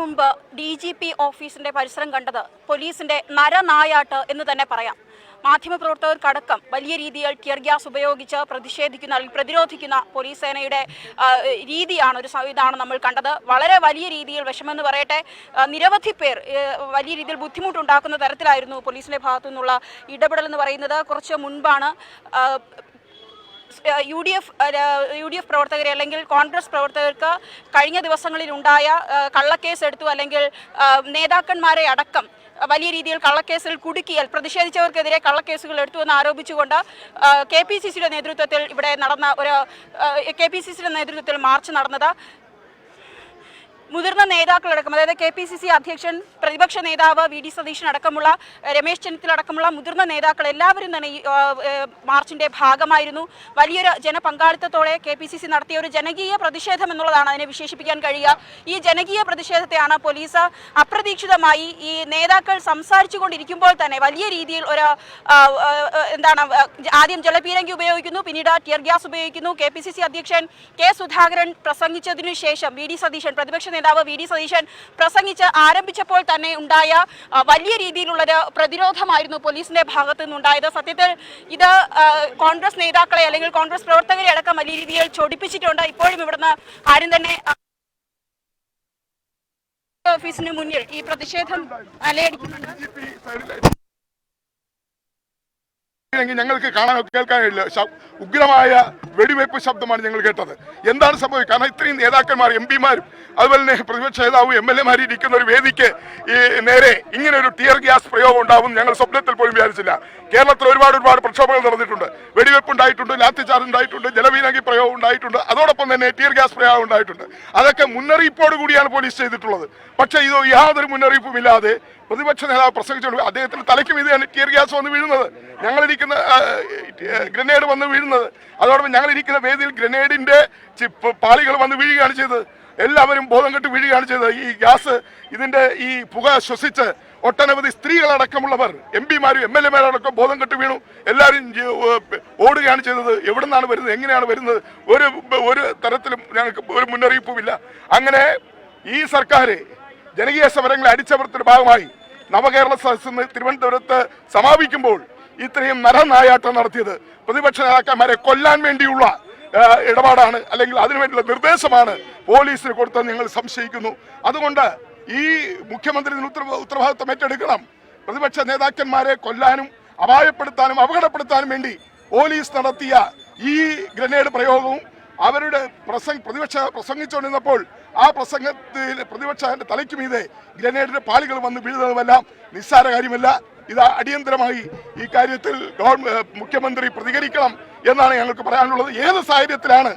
മുമ്പ് D G P ഓഫീസിന്റെ പരിസരം കണ്ടത് പോലീസിന്റെ നരനായാട്ട് എന്ന് തന്നെ പറയാം. മാധ്യമപ്രവർത്തകർക്കടക്കം വലിയ രീതിയിൽ ടിയർ ഗ്യാസ് ഉപയോഗിച്ച് പ്രതിഷേധിക്കുന്ന അല്ലെങ്കിൽ പ്രതിരോധിക്കുന്ന പോലീസ് സേനയുടെ രീതിയാണ് ഒരു ഇതാണ് നമ്മൾ കണ്ടത്. വളരെ വലിയ രീതിയിൽ വിഷമെന്ന് പറയട്ടെ നിരവധി പേർ വലിയ രീതിയിൽ ബുദ്ധിമുട്ടുണ്ടാക്കുന്ന തരത്തിലായിരുന്നു പോലീസിന്റെ ഭാഗത്തു നിന്നുള്ള ഇടപെടൽ എന്ന് പറയുന്നത്. കുറച്ച് മുൻപാണ് U D F U D F പ്രവർത്തകരെ അല്ലെങ്കിൽ കോൺഗ്രസ് പ്രവർത്തകർക്ക് കഴിഞ്ഞ ദിവസങ്ങളിൽ ഉണ്ടായ കള്ളക്കേസ് എടുത്തു അല്ലെങ്കിൽ നേതാക്കന്മാരെ അടക്കം വലിയ രീതിയിൽ കള്ളക്കേസിൽ കുടുക്കിയാൽ പ്രതിഷേധിച്ചവർക്കെതിരെ കള്ളക്കേസുകൾ എടുത്തു എന്ന് ആരോപിച്ചുകൊണ്ട് കെ പി സി സിയുടെ നേതൃത്വത്തിൽ ഇവിടെ നടന്ന ഒരു കെ പി സി സിയുടെ നേതൃത്വത്തിൽ മാർച്ച് നടന്നത്. മുതിർന്ന നേതാക്കളടക്കം അതായത് കെ പി സി സി അധ്യക്ഷൻ പ്രതിപക്ഷ നേതാവ് വി ഡി സതീശൻ അടക്കമുള്ള രമേശ് ചെന്നിത്തല അടക്കമുള്ള മുതിർന്ന നേതാക്കൾ എല്ലാവരും തന്നെ ഈ മാർച്ചിന്റെ ഭാഗമായിരുന്നു. വലിയൊരു ജനപങ്കാളിത്തത്തോടെ കെ പി സി സി നടത്തിയ ഒരു ജനകീയ പ്രതിഷേധം എന്നുള്ളതാണ് അതിനെ വിശേഷിപ്പിക്കാൻ കഴിയുക. ഈ ജനകീയ പ്രതിഷേധത്തെയാണ് പോലീസ് അപ്രതീക്ഷിതമായി ഈ നേതാക്കൾ സംസാരിച്ചു കൊണ്ടിരിക്കുമ്പോൾ തന്നെ വലിയ രീതിയിൽ ഒരു എന്താണ് ആദ്യം ജലപീരങ്കി ഉപയോഗിക്കുന്നു പിന്നീട് ടിയർ ഗ്യാസ് ഉപയോഗിക്കുന്നു. കെ പി സി സി അധ്യക്ഷൻ കെ സുധാകരൻ പ്രസംഗിച്ചതിനു ശേഷം വി ഡി സതീശൻ പ്രതിപക്ഷ വി ഡി സതീശൻ പ്രസംഗിച്ച് ആരംഭിച്ചപ്പോൾ തന്നെ ഉണ്ടായ വലിയ രീതിയിലുള്ളൊരു പ്രതിരോധമായിരുന്നു പോലീസിന്റെ ഭാഗത്തു നിന്നുണ്ടായത്. സത്യത്തിൽ ഇത് കോൺഗ്രസ് നേതാക്കളെ അല്ലെങ്കിൽ കോൺഗ്രസ് പ്രവർത്തകരെ അടക്കം വലിയ രീതിയിൽ ചൊടിപ്പിച്ചിട്ടുണ്ട്. ഇപ്പോഴും ഇവിടുന്ന് ആരും തന്നെ ഓഫീസിന് മുന്നിൽ ഈ പ്രതിഷേധം അലയടിക്കുന്നുണ്ട്. എങ്കിൽ ഞങ്ങൾക്ക് കാണാൻ കേൾക്കാൻ കഴിയില്ല ഉഗ്രമായ വെടിവയ്പ് ശബ്ദമാണ് ഞങ്ങൾ കേട്ടത്. എന്താണ് സംഭവിക്കുക? കാരണം ഇത്രയും നേതാക്കന്മാർ എം പിമാരും അതുപോലെ തന്നെ പ്രതിപക്ഷ നേതാവും എം എൽ എമാരും ഇരിക്കുന്ന ഒരു വേദിക്ക് ഈ നേരെ ഇങ്ങനെ ഒരു ടിയർ ഗ്യാസ് പ്രയോഗം ഉണ്ടാവും ഞങ്ങൾ സ്വപ്നത്തിൽ പോലും വിചാരിച്ചില്ല. കേരളത്തിൽ ഒരുപാട് ഒരുപാട് പ്രക്ഷോഭങ്ങൾ നടന്നിട്ടുണ്ട്. വെടിവെപ്പ് ഉണ്ടായിട്ടുണ്ട് ലാത്തിചാർജ് ഉണ്ടായിട്ടുണ്ട് ജലവീനകി പ്രയോഗം ഉണ്ടായിട്ടുണ്ട്. അതോടൊപ്പം തന്നെ ടിയർ ഗ്യാസ് പ്രയോഗം ഉണ്ടായിട്ടുണ്ട്. അതൊക്കെ മുന്നറിയിപ്പോട് കൂടിയാണ് പോലീസ് ചെയ്തിട്ടുള്ളത്. പക്ഷേ ഇത് യാതൊരു മുന്നറിയിപ്പും ഇല്ലാതെ പ്രതിപക്ഷ നേതാവ് പ്രസംഗിച്ചുകൊണ്ട് അദ്ദേഹത്തിന് തലയ്ക്ക് വീതിയാണ് ടിയർ ഗ്യാസ് വന്ന് വീഴുന്നത്. ഞങ്ങളിരിക്കുന്ന ഗ്രനേഡ് വന്ന് വീഴുന്നത്. അതോടൊപ്പം ഞങ്ങളിരിക്കുന്ന വേദിയിൽ ഗ്രനേഡിന്റെ ചിപ്പ് പാളികൾ വന്ന് വീഴുകയാണ് ചെയ്തത്. എല്ലാവരും ബോധം കെട്ട് വീഴുകയാണ് ചെയ്തത്. ഈ ഗ്യാസ് ഇതിന്റെ ഈ പുക ശ്വസിച്ച് ഒട്ടനവധി സ്ത്രീകളടക്കമുള്ളവർ എം പിമാരും എം എൽ എമാരടക്കം ബോധം കെട്ട് വീണു. എല്ലാവരും ഓടുകയാണ് ചെയ്തത്. എവിടെ നിന്നാണ് വരുന്നത്? എങ്ങനെയാണ് വരുന്നത്? ഒരു ഒരു തരത്തിലും ഞങ്ങൾക്ക് ഒരു മുന്നറിയിപ്പുമില്ല. അങ്ങനെ ഈ സർക്കാർ ജനകീയ സമരങ്ങളെ അടിച്ചമർത്തിന്റെ ഭാഗമായി നവകേരള സദസ് തിരുവനന്തപുരത്ത് സമാപിക്കുമ്പോൾ ഇത്രയും നരനായാട്ടം നടത്തിയത് പ്രതിപക്ഷ നേതാക്കന്മാരെ കൊല്ലാൻ വേണ്ടിയുള്ള ഇടപാടാണ് അല്ലെങ്കിൽ അതിനുവേണ്ടിയുള്ള നിർദ്ദേശമാണ് പോലീസിന് കൊടുത്തത് നിങ്ങൾ സംശയിക്കുന്നു. അതുകൊണ്ട് ഈ മുഖ്യമന്ത്രി ഉത്തരവാദിത്വം ഏറ്റെടുക്കണം. പ്രതിപക്ഷ നേതാക്കന്മാരെ കൊല്ലാനും അപായപ്പെടുത്താനും അപകടപ്പെടുത്താനും വേണ്ടി പോലീസ് നടത്തിയ ഈ ഗ്രനേഡ് പ്രയോഗവും അവരുടെ പ്രസംഗ പ്രതിപക്ഷ പ്രസംഗിച്ചുകൊണ്ടിരുന്നപ്പോൾ ആ പ്രസംഗത്തിൽ പ്രതിപക്ഷന്റെ തലയ്ക്ക് മീതെ ഗ്രനേഡിന്റെ പാളികൾ വന്ന് വീഴുന്നതുമെല്ലാം നിസ്സാര കാര്യമല്ല. ഇത് അടിയന്തരമായി ഈ കാര്യത്തിൽ മുഖ്യമന്ത്രി പ്രതികരിക്കണം എന്നാണ് ഞങ്ങൾക്ക് പറയാനുള്ളത്. ഏത് സാഹചര്യത്തിലാണ്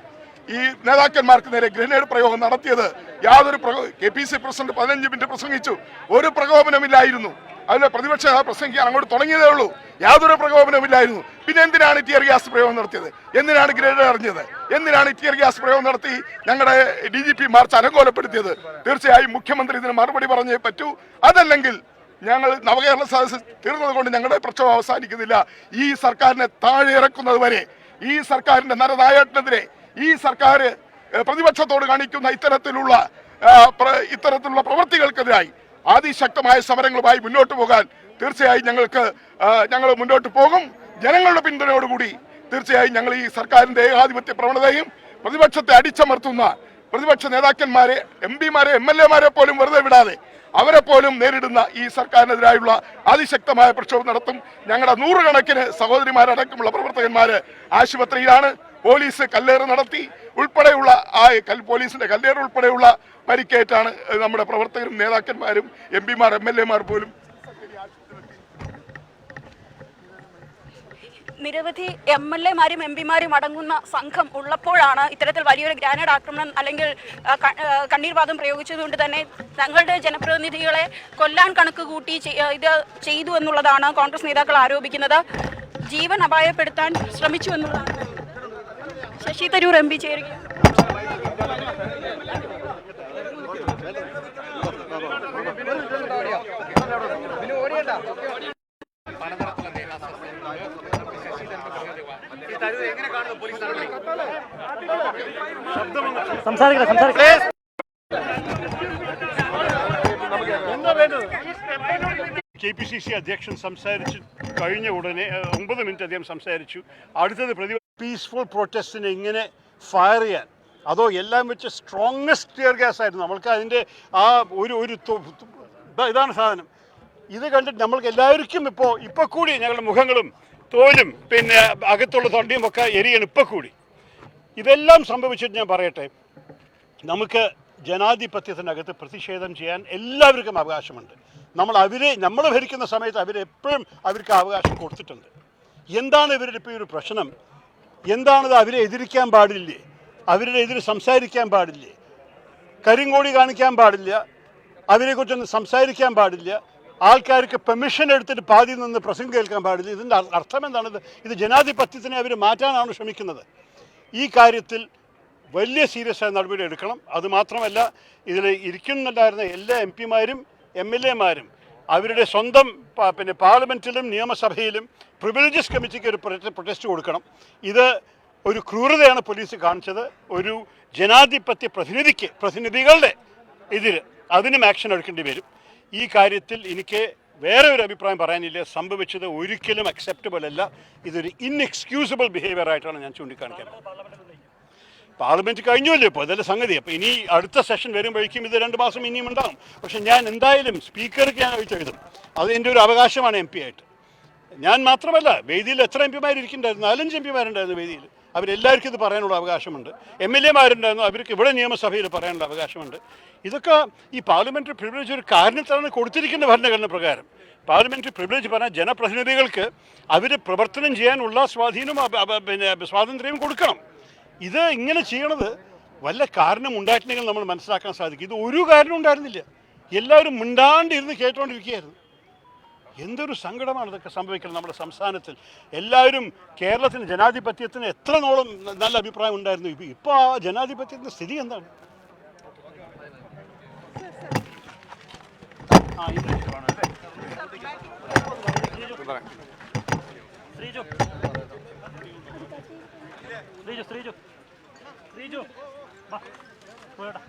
ഈ നേതാക്കന്മാർക്ക് നേരെ ഗ്രനേഡ് പ്രയോഗം നടത്തിയത് യാതൊരു കെ പി സി പ്രസിഡന്റ് പതിനഞ്ച് മിനിറ്റ് പ്രസംഗിച്ചു. ഒരു പ്രകോപനമില്ലായിരുന്നു. അതിലെ പ്രതിപക്ഷ പ്രസംഗിക്കാൻ അങ്ങോട്ട് തുടങ്ങിയതേ ഉള്ളൂ. യാതൊരു പ്രകോപനമില്ലായിരുന്നു. പിന്നെ എന്തിനാണ് ടിയർ ഗ്യാസ് പ്രയോഗം നടത്തിയത്? എന്തിനാണ് ഗ്രേഡ് അറിഞ്ഞത് എന്തിനാണ് ടിയർ ഗ്യാസ് പ്രയോഗം നടത്തി ഞങ്ങളുടെ ഡി ജി പി മാർച്ച് അലങ്കോലപ്പെടുത്തിയത് തീർച്ചയായും മുഖ്യമന്ത്രി ഇതിന് മറുപടി പറഞ്ഞേ പറ്റൂ. അതല്ലെങ്കിൽ ഞങ്ങൾ നവകേരള സദസ് തീർന്നത് കൊണ്ട് ഞങ്ങളുടെ പ്രക്ഷോഭം അവസാനിക്കുന്നില്ല. ഈ സർക്കാരിനെ താഴെ ഇറക്കുന്നത് വരെ ഈ സർക്കാരിന്റെ നരനായട്ടിനെതിരെ ഈ സർക്കാർ പ്രതിപക്ഷത്തോട് കാണിക്കുന്ന ഇത്തരത്തിലുള്ള ഇത്തരത്തിലുള്ള പ്രവൃത്തികൾക്കെതിരായി അതിശക്തമായ സമരങ്ങളുമായി മുന്നോട്ട് പോകാൻ തീർച്ചയായും ഞങ്ങൾക്ക് ഞങ്ങൾ മുന്നോട്ട് പോകും. ജനങ്ങളുടെ പിന്തുണയോടുകൂടി തീർച്ചയായും ഞങ്ങൾ ഈ സർക്കാരിന്റെ ഏകാധിപത്യ പ്രവണതയും പ്രതിപക്ഷത്തെ അടിച്ചമർത്തുന്ന പ്രതിപക്ഷ നേതാക്കന്മാരെ എം പിമാരെ എം എൽ എമാരെ പോലും വെറുതെ വിടാതെ അവരെ പോലും നേരിടുന്ന ഈ സർക്കാരിനെതിരായുള്ള അതിശക്തമായ പ്രക്ഷോഭം നടത്തും. ഞങ്ങളുടെ നൂറുകണക്കിന് സഹോദരിമാരടക്കമുള്ള പ്രവർത്തകന്മാര് ആശുപത്രിയിലാണ്. പോലീസ് കല്ലേറ് നടത്തി. ഉൾപ്പെടെയുള്ള ആ കൽ പോലീസിന്റെ കല്ലേറ് ഉൾപ്പെടെയുള്ള പരിക്കേറ്റാണ് നമ്മുടെ പ്രവർത്തകരും നേതാക്കന്മാരും എം പിമാർ എം എൽ എമാർ പോലും. നിരവധി എം എൽ എമാരും എം പിമാരും അടങ്ങുന്ന സംഘം ഉള്ളപ്പോഴാണ് ഇത്തരത്തിൽ വലിയൊരു ഗ്രാനേഡ് ആക്രമണം അല്ലെങ്കിൽ കണ്ണീർവാദം പ്രയോഗിച്ചതുകൊണ്ട് തന്നെ തങ്ങളുടെ ജനപ്രതിനിധികളെ കൊല്ലാൻ കണക്ക് കൂട്ടി ഇത് ചെയ്തു എന്നുള്ളതാണ് കോൺഗ്രസ് നേതാക്കൾ ആരോപിക്കുന്നത്. ജീവൻ അപായപ്പെടുത്താൻ ശ്രമിച്ചു എന്നുള്ളതാണ്. ശശി തരൂർ എം പി ചേരുക സംസാരിക്കണം സംസാരിക്കണം കെ പി സി സി അധ്യക്ഷൻ സംസാരിച്ചു കഴിഞ്ഞ ഉടനെ ഒമ്പത് മിനിറ്റ് അദ്ദേഹം സംസാരിച്ചു. അടുത്തത് പ്രതി പീസ്ഫുൾ പ്രൊട്ടസ്റ്റിനെ ഇങ്ങനെ ഫയർ ചെയ്യാൻ. അതോ എല്ലാം വെച്ച് സ്ട്രോങ്സ്റ്റ് ടിയർ ഗ്യാസ് ആയിരുന്നു. നമ്മൾക്ക് അതിന്റെ ആ ഒരു ഒരു ഇതാണ് സാധനം. ഇത് കണ്ടിട്ട് നമ്മൾക്ക് എല്ലാവർക്കും ഇപ്പോൾ ഇപ്പോൾ കൂടി ഞങ്ങളുടെ മുഖങ്ങളും തോലും പിന്നെ അകത്തുള്ള തൊണ്ടിയും ഒക്കെ എരിയാണ് ഇപ്പോൾ കൂടി. ഇതെല്ലാം സംഭവിച്ചിട്ട് ഞാൻ പറയട്ടെ. നമുക്ക് ജനാധിപത്യത്തിനകത്ത് പ്രതിഷേധം ചെയ്യാൻ എല്ലാവർക്കും അവകാശമുണ്ട്. നമ്മൾ അവരെ നമ്മൾ ഭരിക്കുന്ന സമയത്ത് അവരെപ്പോഴും അവർക്ക് അവകാശം കൊടുത്തിട്ടുണ്ട്. എന്താണ് ഇവരുടെ ഇപ്പോൾ ഒരു പ്രശ്നം? എന്താണത് അവരെ എതിരിക്കാൻ പാടില്ലേ? അവരുടെ എതിരെ സംസാരിക്കാൻ പാടില്ലേ? കരിങ്കോടി കാണിക്കാൻ പാടില്ല. അവരെക്കുറിച്ചൊന്നും സംസാരിക്കാൻ പാടില്ല. ആൾക്കാർക്ക് പെർമിഷൻ എടുത്തിട്ട് പാതി നിന്ന് പ്രസംഗം കേൾക്കാൻ പാടില്ല. ഇതിന്റെ അർത്ഥം എന്താണ് ഇത് ജനാധിപത്യത്തിനെ അവർ മാറ്റാനാണ് ശ്രമിക്കുന്നത്. ഈ കാര്യത്തിൽ വലിയ സീരിയസ് ആയ നടപടി എടുക്കണം. അതുമാത്രമല്ല ഇതിൽ ഇരിക്കുന്നുണ്ടായിരുന്ന എല്ലാ എം പിമാരും എം എൽ എമാരും അവരുടെ സ്വന്തം പിന്നെ പാർലമെന്റിലും നിയമസഭയിലും പ്രിവിലേജസ് കമ്മിറ്റിക്ക് ഒരു പ്രൊട്ടസ്റ്റ് കൊടുക്കണം. ഇത് ഒരു ക്രൂരതയാണ് പോലീസ് കാണിച്ചത്. ഒരു ജനാധിപത്യ പ്രതിനിധിക്ക് പ്രതിനിധികളുടെ എതിര് അതിനും ആക്ഷൻ എടുക്കേണ്ടി വരും. ഈ കാര്യത്തിൽ എനിക്ക് വേറെ ഒരു അഭിപ്രായം പറയാനില്ല. സംഭവിച്ചത് ഒരിക്കലും അക്സെപ്റ്റബിൾ അല്ല. ഇതൊരു ഇൻഎക്സ്ക്യൂസിബിൾ ബിഹേവിയർ ആയിട്ടാണ് ഞാൻ ചൂണ്ടിക്കാണിക്കാൻ പാർലമെന്റ് കഴിഞ്ഞല്ലോ ഇപ്പോൾ അതല്ല സംഗതി. അപ്പോൾ ഇനി അടുത്ത സെഷൻ വരുമ്പോഴേക്കും ഇത് രണ്ട് മാസം ഇനിയും ഉണ്ടാകും പക്ഷെ ഞാൻ എന്തായാലും സ്പീക്കർക്ക് ഞാൻ എഴുതും അത് എന്റെ ഒരു അവകാശമാണ് എം പി ആയിട്ട്. ഞാൻ മാത്രമല്ല വേദിയിൽ എത്ര എം പിമാർ ഇരിക്കുന്നുണ്ടായിരുന്നു? നാലഞ്ച് എം പിമാരുണ്ടായിരുന്നു വേദിയിൽ. അവരെല്ലാവർക്കും ഇത് പറയാനുള്ള അവകാശമുണ്ട്. എം എൽ എമാരുണ്ടായിരുന്നു അവർക്ക് ഇവിടെ നിയമസഭയിൽ പറയാനുള്ള അവകാശമുണ്ട്. ഇതൊക്കെ ഈ പാർലമെന്ററി പ്രിവിലേജ് ഒരു കാരണത്തിലാണ് കൊടുത്തിരിക്കുന്ന ഭരണഘടന പ്രകാരം. പാർലമെന്ററി പ്രിവിലേജ് പറഞ്ഞാൽ ജനപ്രതിനിധികൾക്ക് അവർ പ്രവർത്തനം ചെയ്യാനുള്ള സ്വാധീനവും പിന്നെ സ്വാതന്ത്ര്യവും കൊടുക്കണം. ഇത് ഇങ്ങനെ ചെയ്യണത് വല്ല കാരണം ഉണ്ടായിട്ടുണ്ടെങ്കിൽ നമ്മൾ മനസ്സിലാക്കാൻ സാധിക്കും. ഇത് ഒരു കാരണം ഉണ്ടായിരുന്നില്ല. എല്ലാവരും മിണ്ടാണ്ടിരുന്ന് കേട്ടുകൊണ്ടിരിക്കുകയായിരുന്നു എന്തൊരു സങ്കടമാണ് ഇതൊക്കെ സംഭവിക്കുന്നത് നമ്മുടെ സംസ്ഥാനത്തിൽ. എല്ലാവരും കേരളത്തിന് ജനാധിപത്യത്തിന് എത്ര നോളം നല്ല അഭിപ്രായം ഉണ്ടായിരുന്നു. ഇപ്പം ഇപ്പോൾ ആ ജനാധിപത്യത്തിന്റെ സ്ഥിതി എന്താണ്? ആ ഇത്? ശ്രീജു. ശ്രീജു ശ്രീജു. ശ്രീജു വാ പോയോട്ടാ